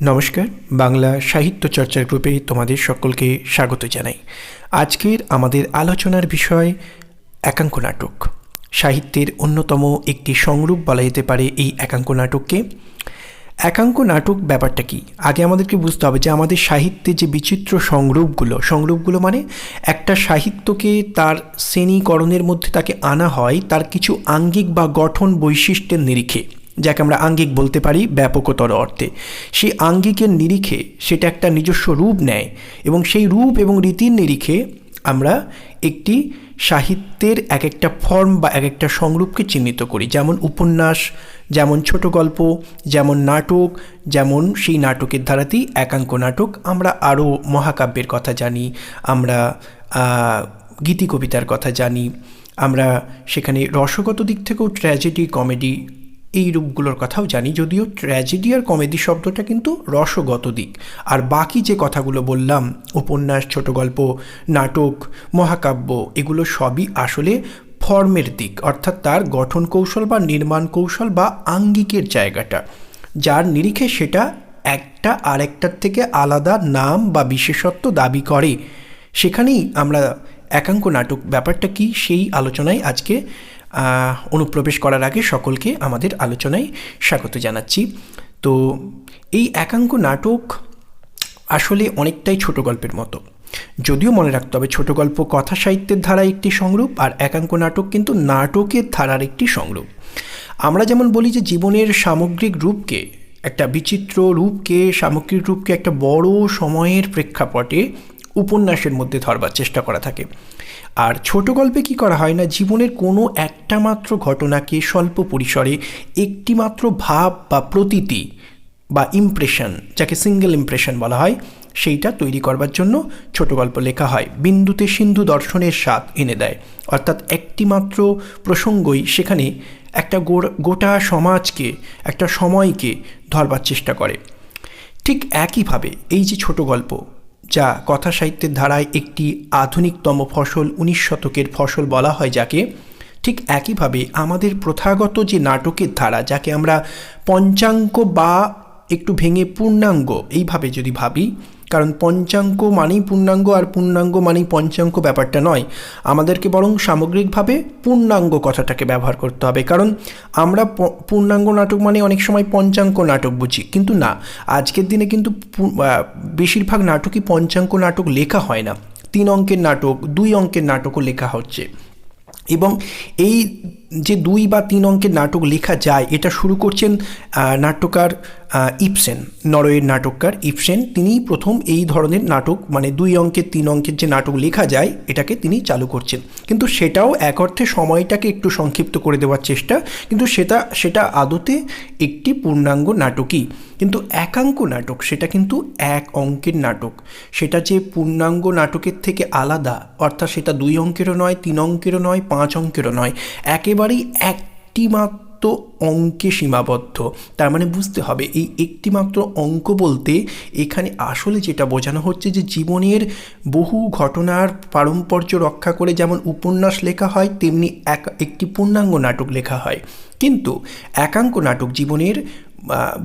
নমস্কার, বাংলা সাহিত্য চর্চার গ্রুপে তোমাদের সকলকে স্বাগত জানাই। আজকের আমাদের আলোচনার বিষয় একাঙ্ক নাটক। সাহিত্যের অন্যতম একটি সংরূপ বলা যেতে পারে এই একাঙ্ক নাটককে। একাঙ্ক নাটক ব্যাপারটা কি? আগে আমাদেরকে বুঝতে হবে যে আমাদের সাহিত্যে যে বিচিত্র সংরূপগুলো সংরূপগুলো মানে একটা সাহিত্যকে তার শ্রেণীকরণের মধ্যে তাকে আনা হয়, তার কিছু আঙ্গিক বা গঠন বৈশিষ্ট্যের নিরিখে, যাকে আমরা আঙ্গিক বলতে পারি ব্যাপকতর অর্থে। সেই আঙ্গিকের নিরিখে সেটা একটা নিজস্ব রূপ নেয় এবং সেই রূপ এবং রীতির নিরিখে আমরা একটি সাহিত্যের এক একটা ফর্ম বা এক একটা সংরূপকে চিহ্নিত করি। যেমন উপন্যাস যেমন ছোট গল্প, যেমন নাটক, যেমন সেই নাটকের ধারাতেই একাঙ্ক নাটক আমরা আরও মহাকাব্যের কথা জানি, আমরা গীতি কবিতার কথা জানি, আমরা সেখানে রসগত দিক থেকেও ট্র্যাজেডি কমেডি এই রূপগুলোর কথাও জানি, যদিও ট্র্যাজেডি আর কমেডি শব্দটা কিন্তু রসগত দিক। আর বাকি যে কথাগুলো বললাম, উপন্যাস, ছোট গল্প, নাটক, মহাকাব্য, এগুলো সবই আসলে ফর্মের দিক, অর্থাৎ তার গঠন কৌশল বা নির্মাণ কৌশল বা আঙ্গিকের জায়গাটা, যার নিরিখে সেটা একটা আরেকটার থেকে আলাদা নাম বা বিশেষত্ব দাবি করে। সেখানেই আমরা একাঙ্ক নাটক ব্যাপারটা কি সেই আলোচনায় আজকে অনুপ্রবেশ করার আগে সকলকে আমাদের আলোচনায় স্বাগত জানাচ্ছি। তো এই একাঙ্ক নাটক আসলে অনেকটাই ছোট গল্পের মতো। যদিও মনে রাখতে হবে, ছোট গল্প কথা সাহিত্যের ধারা একটি সংরূপ আর একাঙ্ক নাটক কিন্তু নাটকের ধারার একটি সংরূপ। আমরা যেমন বলি যে জীবনের সামগ্রিক রূপকে, একটা বিচিত্র রূপকে, সামগ্রিক রূপকে একটা বড় সময়ের প্রেক্ষাপটে উপন্যাসের মধ্যে ধরবার চেষ্টা করা থাকে। আর ছোট গল্পে কি করা হয় না, জীবনের কোনো একটা মাত্র ঘটনাকে স্বল্প পরিসরে একটি মাত্র ভাব বা প্রতীতি বা ইমপ্রেশন যাকে সিঙ্গেল ইমপ্রেশন বলা হয় সেইটা তৈরি করবার জন্য ছোট গল্প লেখা হয়। বিন্দুতে সিন্ধু দর্শনের স্বাদ এনে দেয়। অর্থাৎ একটি মাত্র প্রসঙ্গই সেখানে একটা গোটা সমাজকে, একটা সময়কে ধরবার চেষ্টা করে। ঠিক একইভাবে এই যে ছোট গল্প, যা কথা সাহিত্যের ধারায় একটি আধুনিকতম ফসল উনিশ শতকের ফসল বলা হয় যাকে, ঠিক একইভাবে আমাদের প্রথাগত যে নাটকের ধারা, যাকে আমরা পঞ্চাঙ্গ বা একটু ভেঙে পূর্ণাঙ্গ এইভাবে যদি ভাবি কারণ পঞ্চাঙ্গ মানেই পূর্ণাঙ্গ আর পূর্ণাঙ্গ মানেই পঞ্চাঙ্গ ব্যাপারটা নয়। আমাদেরকে বরং সামগ্রিকভাবে পূর্ণাঙ্গ কথাটাকে ব্যবহার করতে হবে। কারণ আমরা পূর্ণাঙ্গ নাটক মানে অনেক সময় পঞ্চাঙ্গ নাটক বুঝি। কিন্তু না, আজকের দিনে কিন্তু বেশিরভাগ নাটকই পঞ্চাঙ্গ নাটক লেখা হয় না। তিন অঙ্কের নাটক, দুই অঙ্কের নাটকও লেখা হচ্ছে। এবং এই যে দুই বা তিন অঙ্কের নাটক লেখা যায়, এটা শুরু করছেন নাট্যকার ইপসেন, নরওয়ের নাটককার ইপসেন। তিনিই প্রথম এই ধরনের নাটক মানে দুই অঙ্কের, তিন অঙ্কের যে নাটক লেখা যায়, এটাকে তিনি চালু করছেন। কিন্তু সেটাও এক অর্থে সময়টাকে একটু সংক্ষিপ্ত করে দেওয়ার চেষ্টা, কিন্তু সেটা সেটা আদতে একটি পূর্ণাঙ্গ নাটকই। কিন্তু একাঙ্ক নাটক, সেটা কিন্তু এক অঙ্কের নাটক। সেটা যে পূর্ণাঙ্গ নাটকের থেকে আলাদা, অর্থাৎ সেটা দুই অঙ্কেরও নয়, তিন অঙ্কেরও নয়, পাঁচ অঙ্কেরও নয় একেবারেই একটি মাত্র অঙ্কে সীমাবদ্ধ। তার মানে বুঝতে হবে, এই একটি মাত্র অঙ্ক বলতে এখানে আসলে যেটা বোঝানো হচ্ছে যে জীবনের বহু ঘটনার পারম্পর্য রক্ষা করে যেমন উপন্যাস লেখা হয়, তেমনি এক, একটি পূর্ণাঙ্গ নাটক লেখা হয়। কিন্তু একাঙ্ক নাটক জীবনের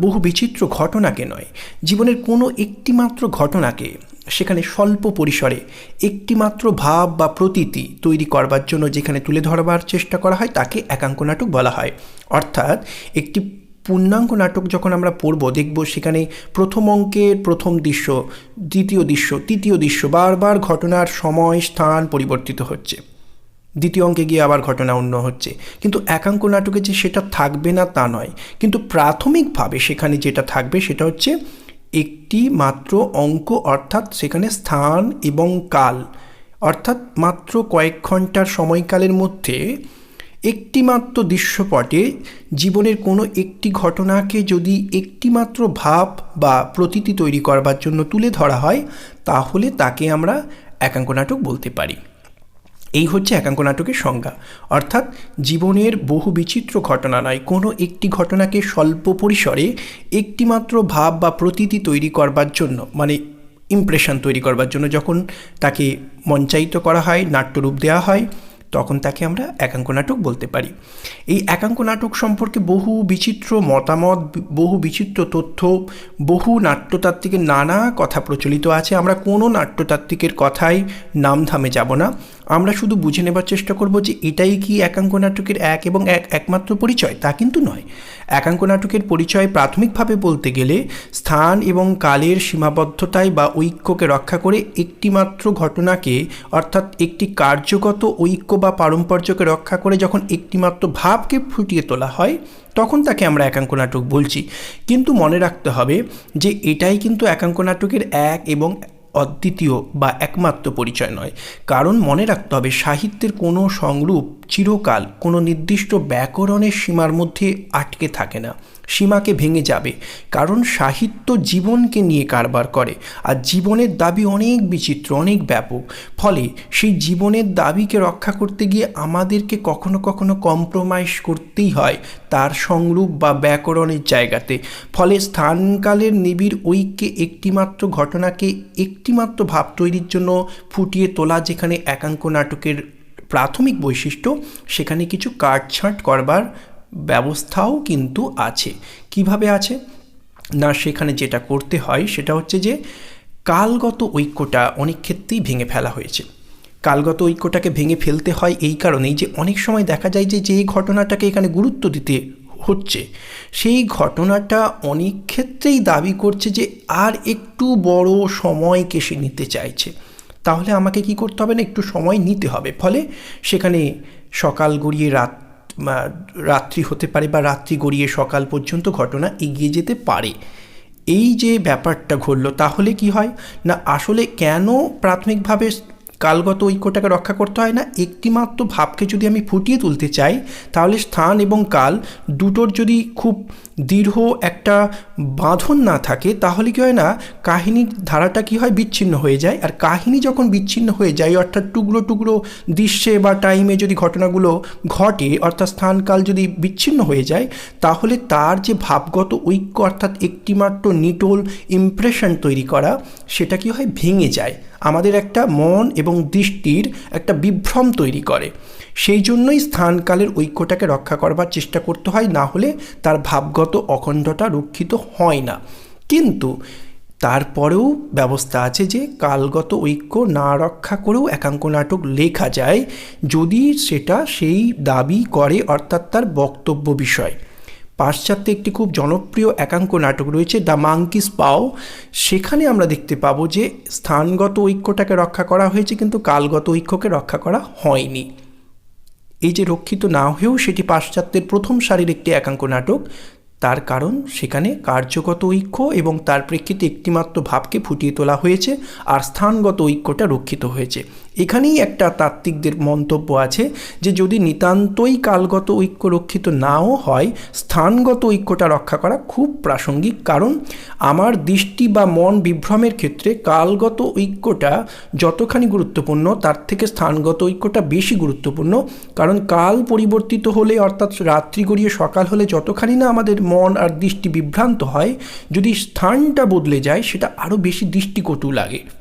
বহু বিচিত্র ঘটনাকে নয়, জীবনের কোনো একটি মাত্র ঘটনাকে সেখানে স্বল্প পরিসরে একটিমাত্র ভাব বা প্রতীতি তৈরি করবার জন্য যেখানে তুলে ধরবার চেষ্টা করা হয়, তাকে একাঙ্ক নাটক বলা হয়। অর্থাৎ একটি পূর্ণাঙ্গ নাটক যখন আমরা পড়ব, দেখব সেখানে প্রথম অঙ্কের প্রথম দৃশ্য, দ্বিতীয় দৃশ্য, তৃতীয় দৃশ্য বারবার ঘটনার সময়, স্থান পরিবর্তিত হচ্ছে। দ্বিতীয় অঙ্কে গিয়ে আবার ঘটনা অন্য হচ্ছে। কিন্তু একাঙ্ক নাটকে যে সেটা থাকবে না তা নয়। কিন্তু প্রাথমিকভাবে সেখানে যেটা থাকবে সেটা হচ্ছে একটি মাত্র অঙ্ক অর্থাৎ সেখানে স্থান এবং কাল, অর্থাৎ মাত্র কয়েক ঘণ্টার সময়কালের মধ্যে একটি মাত্র দৃশ্যপটে জীবনের কোনো একটি ঘটনাকে যদি একটিমাত্র ভাব বা প্রতীতি তৈরি করবার জন্য তুলে ধরা হয়, তাহলে তাকে আমরা একাঙ্ক নাটক বলতে পারি। এই হচ্ছে একাঙ্ক নাটকের সংজ্ঞা। অর্থাৎ জীবনের বহু বিচিত্র ঘটনা নয়, কোনো একটি ঘটনাকে স্বল্প পরিসরে একটিমাত্র ভাব বা প্রতীতি তৈরি করবার জন্য মানে ইমপ্রেশন তৈরি করবার জন্য যখন তাকে মঞ্চায়িত করা হয়, নাট্যরূপ দেওয়া হয়, তখন তাকে আমরা একাঙ্ক নাটক বলতে পারি। এই একাঙ্ক নাটক সম্পর্কে বহু বিচিত্র মতামত, বহু বিচিত্র তথ্য, বহু নাট্যতাত্ত্বিকের নানা কথা প্রচলিত আছে। আমরা কোনো নাট্যতাত্ত্বিকের কথাই নামধামে যাব না। আমরা শুধু বুঝে নেবার চেষ্টা করব যে এটাই কি একাঙ্ক নাটকের এক এবং এক, একমাত্র পরিচয়, তা কিন্তু নয়। একাঙ্ক নাটকের পরিচয় প্রাথমিকভাবে বলতে গেলে স্থান এবং কালের সীমাবদ্ধতায় বা ঐক্যকে রক্ষা করে একটিমাত্র ঘটনাকে, অর্থাৎ একটি কার্যগত ঐক্য বা পারম্পর্যকে রক্ষা করে যখন একটিমাত্র ভাবকে ফুটিয়ে তোলা হয়, তখন তাকে আমরা একাঙ্ক নাটক বলছি। কিন্তু মনে রাখতে হবে যে এটাই কিন্তু একাঙ্ক নাটকের এক এবং অদ্বিতীয় বা একমাত্র পরিচয় নয়। কারণ মনে রাখতে হবে, সাহিত্যের কোনো সংরূপ চিরকাল কোনো নির্দিষ্ট ব্যাকরণের সীমার মধ্যে আটকে থাকে না। সীমাকে ভেঙে যাবে, কারণ সাহিত্য জীবনকে নিয়ে কারবার করে। আর জীবনের দাবি অনেক বিচিত্র, অনেক ব্যাপক। ফলে সেই জীবনের দাবিকে রক্ষা করতে গিয়ে আমাদেরকে কখনো কখনো কম্প্রোমাইজ করতেই হয় তার সংরূপ বা ব্যাকরণের জায়গাতে। ফলে স্থানকালের নিবিড় ঐক্যে একটিমাত্র ঘটনাকে একটিমাত্র ভাব তৈরির জন্য ফুটিয়ে তোলা, যেখানে একাঙ্ক নাটকের প্রাথমিক বৈশিষ্ট্য, সেখানে কিছু কাটছাঁট করবার ব্যবস্থাও কিন্তু আছে। কীভাবে আছে? না, সেখানে যেটা করতে হয় সেটা হচ্ছে যে, কালগত ঐক্যটা অনেক ক্ষেত্রেই ভেঙে ফেলা হয়েছে। কালগত ঐক্যটাকে ভেঙে ফেলতে হয় এই কারণেই যে, অনেক সময় দেখা যায় যে যে ঘটনাটাকে এখানে গুরুত্ব দিতে হচ্ছে, সেই ঘটনাটা অনেক ক্ষেত্রেই দাবি করছে যে, আর একটু বড় সময়কে সে নিতে চাইছে। তাহলে আমাকে কি করতে হবে না, একটু সময় নিতে হবে। ফলে সেখানে সকাল গড়িয়ে রাত রাত্রি হতে পারে বা রাত্রি গড়িয়ে সকাল পর্যন্ত ঘটনা এগিয়ে যেতে পারে। এই যে ব্যাপারটা ঘটল, তাহলে কি হয়? না, আসলে কেন প্রাথমিকভাবে কালগত ঐক্যটাকে রক্ষা করতে হয় না? একটিমাত্র ভাবকে যদি আমি ফুটিয়ে তুলতে চাই, তাহলে স্থান এবং কাল দুটোর যদি খুব দীর্ঘ একটা বাঁধন না থাকে, তাহলে কি হয় না, কাহিনীর ধারাটা কি হয়, বিচ্ছিন্ন হয়ে যায়। আর কাহিনী যখন বিচ্ছিন্ন হয়ে যায়, অর্থাৎ টুকরো টুকরো দৃশ্যে বা টাইমে যদি ঘটনাগুলো ঘটে, অর্থাৎ স্থানকাল যদি বিচ্ছিন্ন হয়ে যায়, তাহলে তার যে ভাবগত ঐক্য, অর্থাৎ একটিমাত্র নিটোল ইমপ্রেশন তৈরি করা, সেটা কি হয়, ভেঙে যায়। আমাদের একটা মন এবং দৃষ্টির একটা বিভ্রম তৈরি করে। সেই জন্যই স্থানকালের ঐক্যটাকে রক্ষা করবার চেষ্টা করতে হয়, না হলে তার ভাবগত অখণ্ডতা রক্ষিত হয় না। কিন্তু তারপরেও ব্যবস্থা আছে যে কালগত ঐক্য না রক্ষা করেও একাঙ্ক নাটক লেখা যায় যদি সেটা সেই দাবি করে, অর্থাৎ তার বক্তব্য বিষয়। পাশ্চাত্যে একটি খুব জনপ্রিয় একাঙ্ক নাটক রয়েছে দ্য মাঙ্কিস পাও। সেখানে আমরা দেখতে পাবো যে স্থানগত ঐক্যটাকে রক্ষা করা হয়েছে, কিন্তু কালগত ঐক্যকে রক্ষা করা হয়নি। এই যে রক্ষিত না হয়েও সেটি পাশ্চাত্যের প্রথম সারির একটি একাঙ্ক নাটক তার কারণ সেখানে কার্যগত ঐক্য এবং তার প্রেক্ষিতে একটিমাত্র ভাবকে ফুটিয়ে তোলা হয়েছে আর স্থানগত ঐক্যটা রক্ষিত হয়েছে। এখানেই একটা তাত্ত্বিকদের মন্তব্য আছে যে যদি নিতান্তই কালগত ঐক্য রক্ষিত নাও হয়, স্থানগত ঐক্যটা রক্ষা করা খুব প্রাসঙ্গিক। কারণ আমার দৃষ্টি বা মন বিভ্রমের ক্ষেত্রে কালগত ঐক্যটা যতখানি গুরুত্বপূর্ণ, তার থেকে স্থানগত ঐক্যটা বেশি গুরুত্বপূর্ণ। কারণ কাল পরিবর্তিত হলে, অর্থাৎ রাত্রি গড়িয়ে সকাল হলে যতখানি না আমাদের মন আর দৃষ্টি বিভ্রান্ত হয়, যদি স্থানটা বদলে যায়, সেটা আরও বেশি দৃষ্টিকটু লাগে।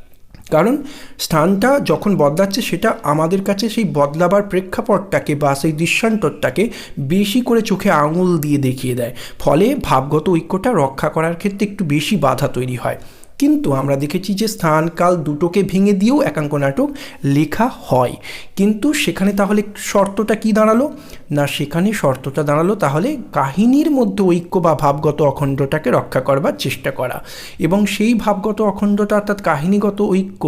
কারণ স্থানটা যখন বদলাচ্ছে সেটা আমাদের কাছে সেই বদলাবার প্রেক্ষাপটটাকে বা সেই দৃশ্যান্তরটাকে বেশি করে চোখে আঙুল দিয়ে দেখিয়ে দেয়। ফলে ভাবগত ঐক্যটা রক্ষা করার ক্ষেত্রে একটু বেশি বাধা তৈরি হয়। কিন্তু আমরা দেখেছি যে স্থান কাল দুটোকে ভেঙে দিয়েও একাঙ্ক নাটক লেখা হয়। কিন্তু সেখানে তাহলে শর্তটা কি দাঁড়াল? না, সেখানে শর্তটা দাঁড়াল তাহলে কাহিনীর মধ্যে ঐক্য বা ভাবগত অখণ্ডটাকে রক্ষা করবার চেষ্টা করা এবং সেই ভাবগত অখণ্ডতা অর্থাৎ কাহিনীগত ঐক্য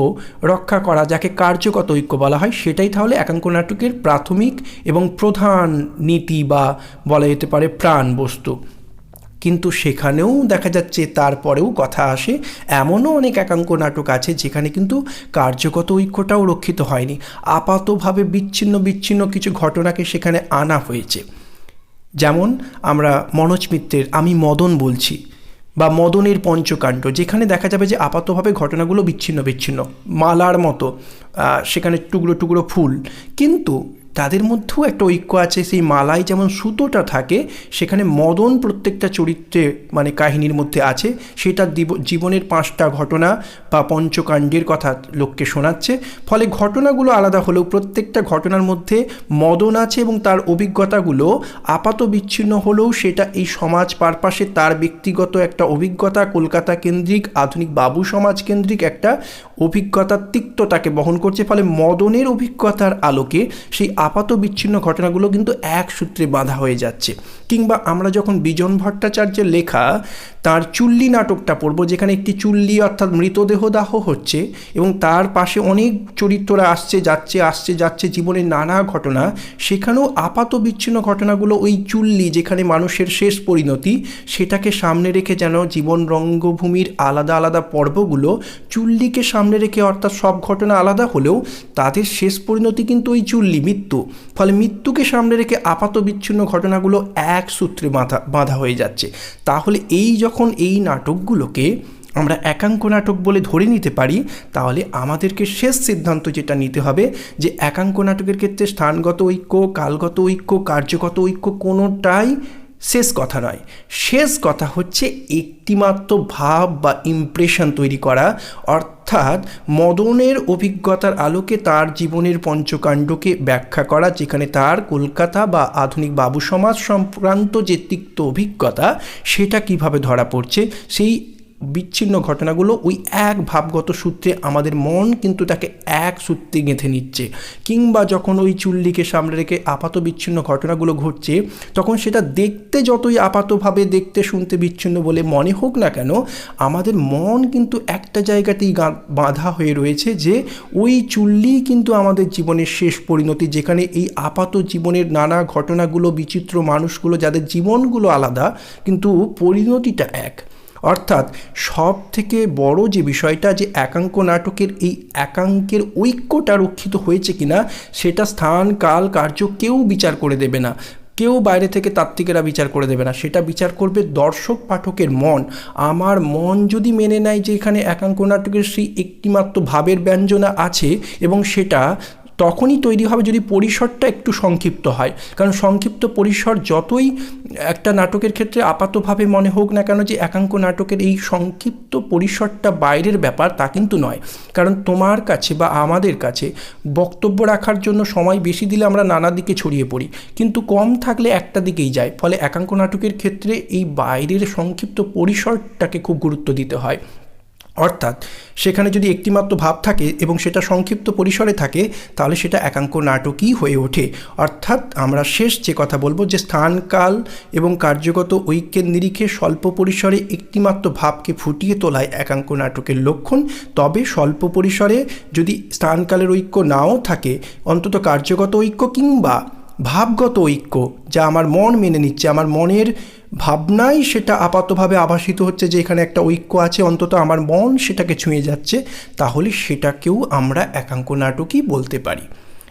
রক্ষা করা, যাকে কার্যগত ঐক্য বলা হয়, সেটাই তাহলে একাঙ্ক নাটকের প্রাথমিক এবং প্রধান নীতি বা বলা যেতে পারে প্রাণ বস্তু কিন্তু সেখানেও দেখা যাচ্ছে তারপরেও কথা আসে। এমনও অনেক একাঙ্ক নাটক আছে যেখানে কিন্তু কার্যগত ঐক্যটাও রক্ষিত হয়নি। আপাতভাবে বিচ্ছিন্ন বিচ্ছিন্ন কিছু ঘটনাকে সেখানে আনা হয়েছে। যেমন আমরা মনোজ মিত্রের আমি মদন বলছি বা মদনের পঞ্চকাণ্ড, যেখানে দেখা যাবে যে আপাতভাবে ঘটনাগুলো বিচ্ছিন্ন বিচ্ছিন্ন, মালার মতো সেখানে টুকরো টুকরো ফুল। কিন্তু তাদের মধ্যেও একটা ঐক্য আছে, সেই মালায় যেমন সুতোটা থাকে, সেখানে মদন প্রত্যেকটা চরিত্রে মানে কাহিনীর মধ্যে আছে, সেটা জীবনের পাঁচটা ঘটনা বা পঞ্চকাণ্ডের কথা লোককে শোনাচ্ছে, ফলে ঘটনাগুলো আলাদা হলেও প্রত্যেকটা ঘটনার মধ্যে মদন আছে এবং তার অভিজ্ঞতাগুলো আপাত বিচ্ছিন্ন হলেও সেটা এই সমাজ পারপাশে তার ব্যক্তিগত একটা অভিজ্ঞতা, কলকাতা কেন্দ্রিক, আধুনিক বাবু সমাজ কেন্দ্রিক একটা অভিজ্ঞতার তিক্ততাকে বহন করছে, ফলে মদনের অভিজ্ঞতার আলোকে সেই আপাত বিচ্ছিন্ন ঘটনাগুলো কিন্তু এক সূত্রে বাঁধা হয়ে যাচ্ছে। কিংবা আমরা যখন বিজন ভট্টাচার্যের লেখা, তার চুল্লি নাটকটা পড়ব, যেখানে একটি চুল্লি অর্থাৎ মৃতদেহ দাহ হচ্ছে এবং তার পাশে অনেক চরিত্ররা আসছে, যাচ্ছে আসছে, যাচ্ছে, জীবনের নানা ঘটনা, সেখানেও আপাত বিচ্ছিন্ন ঘটনাগুলো ওই চুল্লি যেখানে মানুষের শেষ পরিণতি, সেটাকে সামনে রেখে যেন জীবন রঙ্গভূমির আলাদা আলাদা পর্বগুলো চুল্লিকে সামনে রেখে অর্থাৎ সব ঘটনা আলাদা হলেও তাদের শেষ পরিণতি কিন্তু ওই চুল্লি, মৃত্যু ফলে মৃত্যুকে সামনে রেখে আপাত বিচ্ছিন্ন ঘটনাগুলো এক সূত্রে বাঁধা বাঁধা হয়ে যাচ্ছে। তাহলে এই যখন এই নাটকগুলোকে আমরা একাঙ্ক নাটক বলে ধরে নিতে পারি, তাহলে আমাদেরকে শেষ সিদ্ধান্ত যেটা নিতে হবে যে একাঙ্ক নাটকের ক্ষেত্রে স্থানগত ঐক্য, কালগত ঐক্য, কার্যগত ঐক্য কোনোটাই শেষ কথা নয়। শেষ কথা হচ্ছে একটিমাত্র ভাব বা ইমপ্রেশন তৈরি করা। অর্থাৎ মদনের অভিজ্ঞতার আলোকে তার জীবনের পঞ্চকাণ্ডকে ব্যাখ্যা করা, যেখানে তার কলকাতা বা আধুনিক বাবু সমাজ সংক্রান্ত যে তিক্ত অভিজ্ঞতা, সেটা কীভাবে ধরা পড়ছে, সেই বিচ্ছিন্ন ঘটনাগুলো ওই এক ভাবগত সূত্রে আমাদের মন কিন্তু তাকে এক সূত্রে গেঁথে নিচ্ছে। কিংবা যখন ওই চুল্লিকে সামনে রেখে আপাত বিচ্ছিন্ন ঘটনাগুলো ঘটছে, তখন সেটা দেখতে যতই আপাতভাবে দেখতে শুনতে বিচ্ছিন্ন বলে মনে হোক না কেন, আমাদের মন কিন্তু একটা জায়গাতেই বাঁধা হয়ে রয়েছে যে ওই চুল্লি কিন্তু আমাদের জীবনের শেষ পরিণতি, যেখানে এই আপাত জীবনের নানা ঘটনাগুলো, বিচিত্র মানুষগুলো, যাদের জীবনগুলো আলাদা, কিন্তু পরিণতিটা এক। অর্থাৎ সব থেকে বড় যে বিষয়টা যে একাঙ্ক নাটকের এই একাঙ্কের ঐক্যটা রক্ষিত হয়েছে কিনা, সেটা স্থান, কাল, কার্য কেউ বিচার করে দেবে না। কেউ বাইরে থেকে তাত্ত্বিকেরা বিচার করে দেবে না। সেটা বিচার করবে দর্শক পাঠকের মন। আমার মন যদি মেনে নেয় যে এখানে একাঙ্ক নাটকের সেই একটিমাত্র ভাবের ব্যঞ্জনা আছে এবং সেটা তখনই তৈরি হবে যদি পরিসরটা একটু সংক্ষিপ্ত হয়। কারণ সংক্ষিপ্ত পরিসর যতই একটা নাটকের ক্ষেত্রে আপাতভাবে মনে হোক না কেন যে একাঙ্ক নাটকের এই সংক্ষিপ্ত পরিসরটা বাইরের ব্যাপার তা কিন্তু নয়। কারণ তোমার কাছে বা আমাদের কাছে বক্তব্য রাখার জন্য সময় বেশি দিলে আমরা নানা দিকে ছড়িয়ে পড়ি। কিন্তু কম থাকলে একটা দিকেই যায়। ফলে একাঙ্ক নাটকের ক্ষেত্রে এই বাইরের সংক্ষিপ্ত পরিসরটাকে খুব গুরুত্ব দিতে হয়। অর্থাৎ সেখানে যদি একটিমাত্র ভাব থাকে এবং সেটা সংক্ষিপ্ত পরিসরে থাকে, তাহলে সেটা একাঙ্ক নাটকই হয়ে ওঠে। অর্থাৎ আমরা শেষ যে কথা বলব যে স্থানকাল এবং কার্যগত ঐক্যের নিরিখে স্বল্প পরিসরে একটিমাত্র ভাবকে ফুটিয়ে তোলায় একাঙ্ক নাটকের লক্ষণ। তবে স্বল্প পরিসরে যদি স্থানকালের ঐক্য নাও থাকে, অন্তত কার্যগত ঐক্য কিংবা ভাবগত ঐক্য, যা আমার মন মেনে নিচ্ছে, আমার মনের ভাবনাই সেটা আপাতভাবে আভাসিত হচ্ছে যে এখানে একটা ঐক্য আছে, অন্তত আমার মন সেটাকে ছুঁয়ে যাচ্ছে, তাহলে সেটাকেও আমরা একাঙ্ক নাটকই বলতে পারি।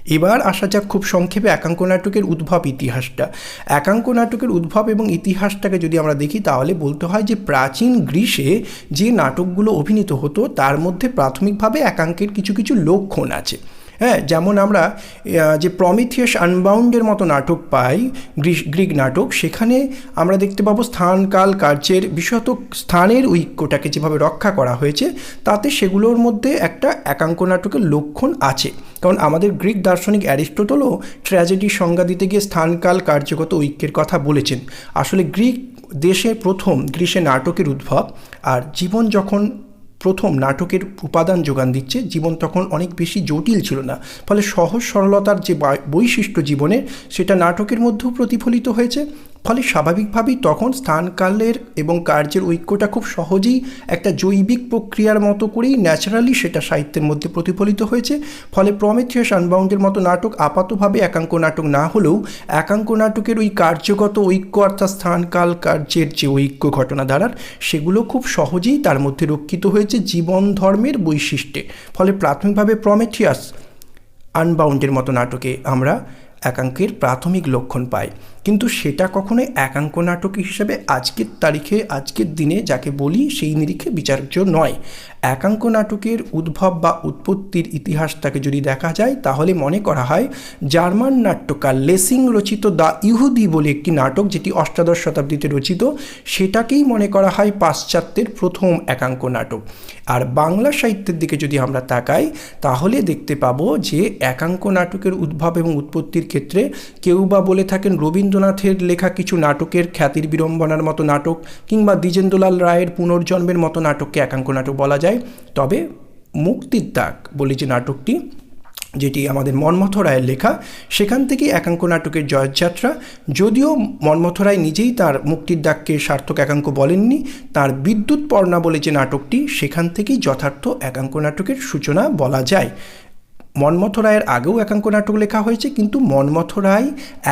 এবার আসা যাক খুব সংক্ষেপে একাঙ্ক নাটকের উদ্ভব ইতিহাসটা। একাঙ্ক নাটকের উদ্ভব এবং ইতিহাসটাকে যদি আমরা দেখি, তাহলে বলতে হয় যে প্রাচীন গ্রীসে যে নাটকগুলো অভিনীত হতো, তার মধ্যে প্রাথমিকভাবে একাঙ্কের কিছু কিছু লক্ষণ আছে। হ্যাঁ যেমন আমরা যে প্রমিথিয়াস আনবাউন্ডের মতো নাটক পাই গ্রিক নাটক, সেখানে আমরা দেখতে পাবো স্থান, কাল, কার্যের বিশেষত স্থানের ঐক্যটাকে যেভাবে রক্ষা করা হয়েছে, তাতে সেগুলোর মধ্যে একটা একাঙ্ক নাটকের লক্ষণ আছে। কারণ আমাদের গ্রিক দার্শনিক অ্যারিস্টোটলও ট্র্যাজেডির সংজ্ঞা দিতে গিয়ে স্থানকাল কার্যগত ঐক্যের কথা বলেছেন। আসলে গ্রিক দেশে প্রথম গ্রীসে নাটকের উদ্ভব, আর জীবন যখন প্রথম নাটকের উপাদান যোগান দিচ্ছে। জীবন তখন অনেক বেশি জটিল ছিল না। ফলে সহজ সরলতার যে বৈশিষ্ট্য জীবনে সেটা নাটকের মধ্যেও প্রতিফলিত হয়েছে। ফলে স্বাভাবিকভাবেই তখন স্থানকালের এবং কার্যের ঐক্যটা খুব সহজেই একটা জৈবিক প্রক্রিয়ার মতো করেই ন্যাচারালি সেটা সাহিত্যের মধ্যে প্রতিফলিত হয়েছে। ফলে প্রমেথিয়াস আনবাউন্ডের মতো নাটক আপাতভাবে একাঙ্ক নাটক না হলেও একাঙ্ক নাটকের ওই কার্যগত ঐক্য অর্থাৎ স্থানকাল, কার্যের যে ঐক্য ঘটনা ধারার সেগুলো খুব সহজেই তার মধ্যে রক্ষিত হয়েছে জীবন ধর্মের বৈশিষ্ট্যে। ফলে প্রাথমিকভাবে প্রমেথিয়াস আনবাউন্ডের মতো নাটকে আমরা একাঙ্কের প্রাথমিক লক্ষণ পাই। কিন্তু সেটা কখনোই একাঙ্ক নাটক হিসেবে আজকের তারিখে, আজকের দিনে যাকে বলি সেই নিরিখে বিচার্য নয়। একাঙ্ক নাটকের উদ্ভব বা উৎপত্তির ইতিহাসটাকে যদি দেখা যায়, তাহলে মনে করা হয় জার্মান নাট্যকার লেসিং রচিত দ্য ইহুদি বলে একটি নাটক যেটি অষ্টাদশ শতাব্দীতে রচিত, সেটাকেই মনে করা হয় পাশ্চাত্যের প্রথম একাঙ্ক নাটক। আর বাংলা সাহিত্যের দিকে যদি আমরা তাকাই, তাহলে দেখতে পাবো যে একাঙ্ক নাটকের উদ্ভব এবং উৎপত্তির ক্ষেত্রে কেউ বা বলে থাকেন রবীন্দ্রনাথের লেখা কিছু নাটকের খ্যাতির বিড়ম্বনার মতো নাটক কিংবা দ্বিজেন্দ্রলাল রায়ের পুনর্জন্মের মতো নাটককে একাঙ্ক নাটক বলা যায়। তবে মুক্তির দাগ বলে যে নাটকটি, যেটি আমাদের মন্মথ রায়ের লেখা, সেখান থেকেই একাঙ্ক নাটকের জয়যাত্রা। যদিও মন্মথ রায় নিজেই তার মুক্তির ডাককে সার্থক একাঙ্ক বলেননি, তার বিদ্যুৎ পর্ণা বলে যে নাটকটি, সেখান থেকেই যথার্থ একাঙ্ক নাটকের সূচনা বলা যায়। মন্মথ রায়ের আগেও একাঙ্ক নাটক লেখা হয়েছে, কিন্তু মন্মথ রায়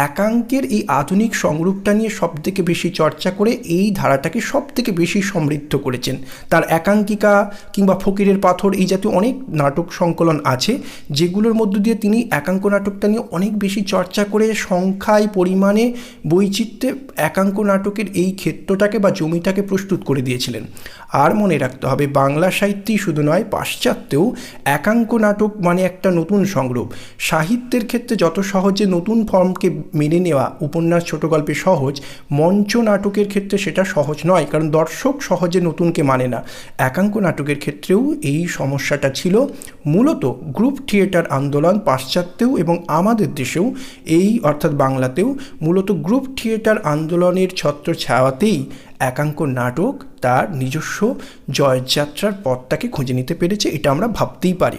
একাঙ্কের এই আধুনিক সংরূপটা নিয়ে সবথেকে বেশি চর্চা করে এই ধারাটাকে সবথেকে বেশি সমৃদ্ধ করেছেন। তার একাঙ্কিকা কিংবা ফকিরের পাথর এই জাতীয় অনেক নাটক সংকলন আছে, যেগুলোর মধ্য দিয়ে তিনি একাঙ্ক নাটকটা নিয়ে অনেক বেশি চর্চা করে সংখ্যায়, পরিমাণে, বৈচিত্র্যে একাঙ্ক নাটকের এই ক্ষেত্রটাকে বা জমিটাকে প্রস্তুত করে দিয়েছিলেন। আর মনে রাখতে হবে, বাংলা সাহিত্যেই শুধু নয়, পাশ্চাত্যেও একাঙ্ক নাটক মানে একটা নতুন সংরূপ। সাহিত্যের ক্ষেত্রে যত সহজে নতুন ফর্মকে মেনে নেওয়া উপন্যাস ছোট গল্পে সহজ, মঞ্চ নাটকের ক্ষেত্রে সেটা সহজ নয়, কারণ দর্শক সহজে নতুনকে মানে না। একাঙ্ক নাটকের ক্ষেত্রেও এই সমস্যাটা ছিল। মূলত গ্রুপ থিয়েটার আন্দোলন পাশ্চাত্যেও এবং আমাদের দেশেও এই, অর্থাৎ বাংলাতেও, মূলত গ্রুপ থিয়েটার আন্দোলনের ছত্র ছাওয়াতেই একাঙ্ক নাটক তার নিজস্ব জয়যাত্রার পথটাকে খুঁজে নিতে পেরেছে, এটা আমরা ভাবতেই পারি।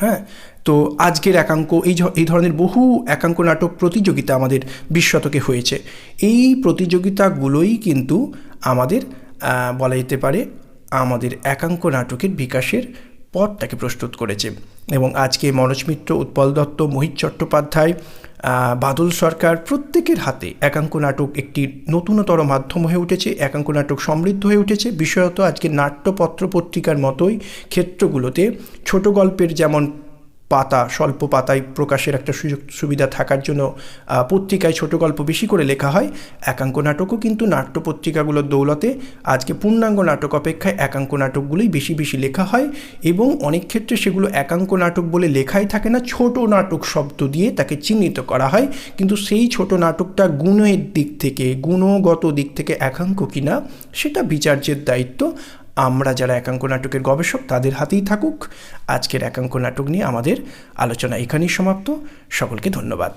হ্যাঁ? তো আজকের একাঙ্ক, এই এই ধরনের বহু একাঙ্ক নাটক প্রতিযোগিতা আমাদের বিশ্বতকে হয়েছে। এই প্রতিযোগিতাগুলোই কিন্তু আমাদের বলা যেতে পারে, আমাদের একাঙ্ক নাটকের বিকাশের পথটাকে প্রস্তুত করেছে। এবং আজকে মনোজ মিত্র, উৎপল দত্ত, মোহিত চট্টোপাধ্যায় বাদল সরকার প্রত্যেকের হাতে একাঙ্ক নাটক একটি নতুনতর মাধ্যম হয়ে উঠেছে, একাঙ্ক নাটক সমৃদ্ধ হয়ে উঠেছে। বিশেষত আজকে নাট্যপত্র পত্রিকার মতোই ক্ষেত্রগুলোতে ছোট গল্পের যেমন পাতা, স্বল্প পাতায় প্রকাশের একটা সুযোগ, সুবিধা থাকার জন্য পত্রিকায় ছোট গল্প বেশি করে লেখা হয়। একাঙ্ক নাটকও কিন্তু নাট্য পত্রিকাগুলোর দৌলতে আজকে পূর্ণাঙ্গ নাটক অপেক্ষায় একাঙ্ক নাটকগুলোই বেশি বেশি লেখা হয় এবং অনেক ক্ষেত্রে সেগুলো একাঙ্ক নাটক বলে লেখাই থাকে না, ছোট নাটক শব্দ দিয়ে তাকে চিহ্নিত করা হয়। কিন্তু সেই ছোট নাটকটা গুণের দিক থেকে, গুণগত দিক থেকে একাঙ্ক কিনা, সেটা বিচার্যের দায়িত্ব। আমরা যারা একাঙ্ক নাটকের গবেষক, তাদের হাতেই থাকুক। আজকের একাঙ্ক নাটক নিয়ে আমাদের আলোচনা এখানেই সমাপ্ত। সকলকে ধন্যবাদ।